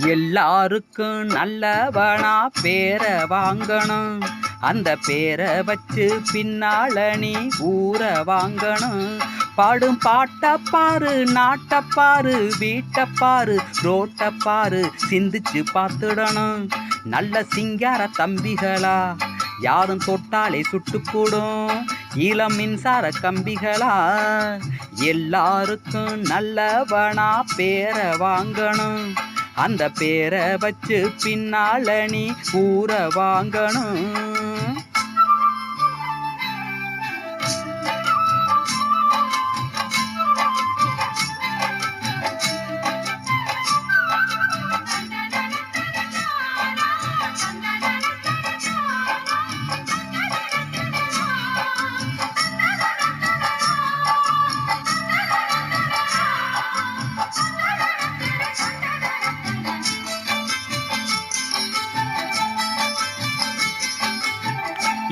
எல்லாருக்கும் நல்லவனா பேரை வாங்கணும். அந்த பேரை வச்சு பின்னால நீ ஊற வாங்கணும். பாடும் பாட்டப்பாரு நாட்டப்பாரு வீட்டப்பாரு ரோட்டப்பாரு சிந்திச்சு பார்த்துடணும். நல்ல சிங்கார தம்பிகளா யாரும் தொட்டாலே சுட்டு கூடும் இளம் மின்சார கம்பிகளா எல்லாருக்கும் நல்லவனா பேரை வாங்கணும். அந்த பேரை வச்சு பின்னால நீ ஊற வாங்கணும்.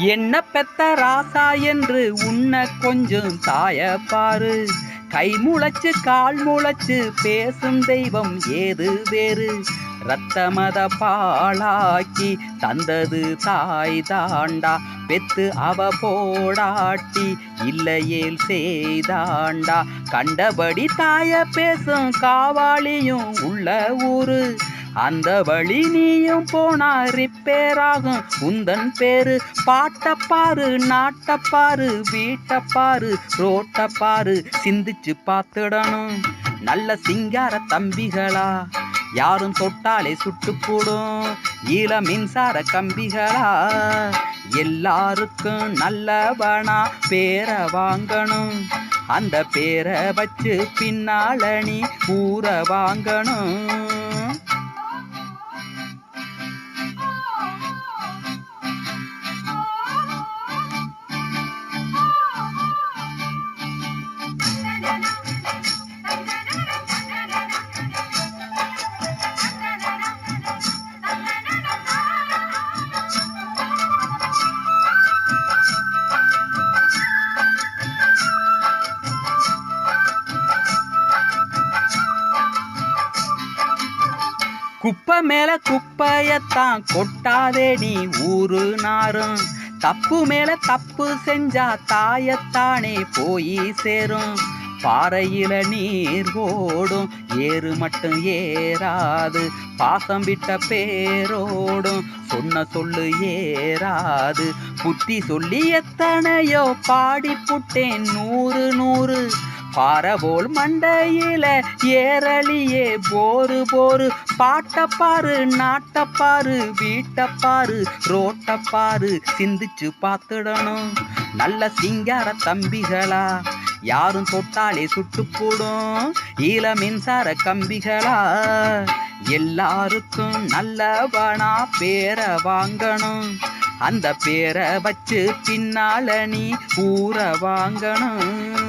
என்ன பெத்த ராசா என்று உன்னை கொஞ்சம் தாய பாரு. கை முளைச்சு கால் முளைச்சு பேசும் தெய்வம் ஏது வேறு? ரத்தமத பாழாக்கி தந்தது தாய் தாண்டா. பெத்து அவ போடாட்டி இல்லையேல் செய்தாண்டா. கண்டபடி தாய பேசும் காவாளியும் உள்ள ஊரு. அந்த வழி நீயும் போனா ரிப்பேராகும் உந்தன் பேரு பாட்டப்பாரு நாட்டப்பாரு வீட்டப்பாரு ரோட்டப்பாரு சிந்திச்சு பார்த்துடணும். நல்ல சிங்கார தம்பிகளா யாரும் தொட்டாலே சுட்டு கூடும் ஈழ மின்சார கம்பிகளா எல்லாருக்கும் நல்லவனா பேரை வாங்கணும். அந்த பேரை வச்சு பின்னால நீ ஊற வாங்கணும். குப்பை மேல குப்பையத்தான் கொட்டாதே நீ ஊரு நாரும். தப்பு மேல தப்பு செஞ்சா தாயத்தானே போய் சேரும். பாறையில நீர் ஓடும் ஏறு மட்டும் ஏறாது. பாசம் விட்ட பேரோடும் சொன்ன சொல்லு ஏறாது. புத்தி சொல்லி எத்தனையோ பாடி புட்டேன் நூறு நூறு. பாறபோல் மண்டையில ஏறலியே போரு போரு பாட்டப்பாரு நாட்டப்பாரு வீட்டப்பாரு ரோட்டப்பாரு சிந்திச்சு பார்த்துடணும். நல்ல சிங்கார தம்பிகளா யாரும் தொட்டாலே சுட்டு போடும் ஈழ மின்சார கம்பிகளா? எல்லாருக்கும் நல்லவனா பேரை வாங்கணும். அந்த பேரை வச்சு பின்னால நீ ஊற வாங்கணும்.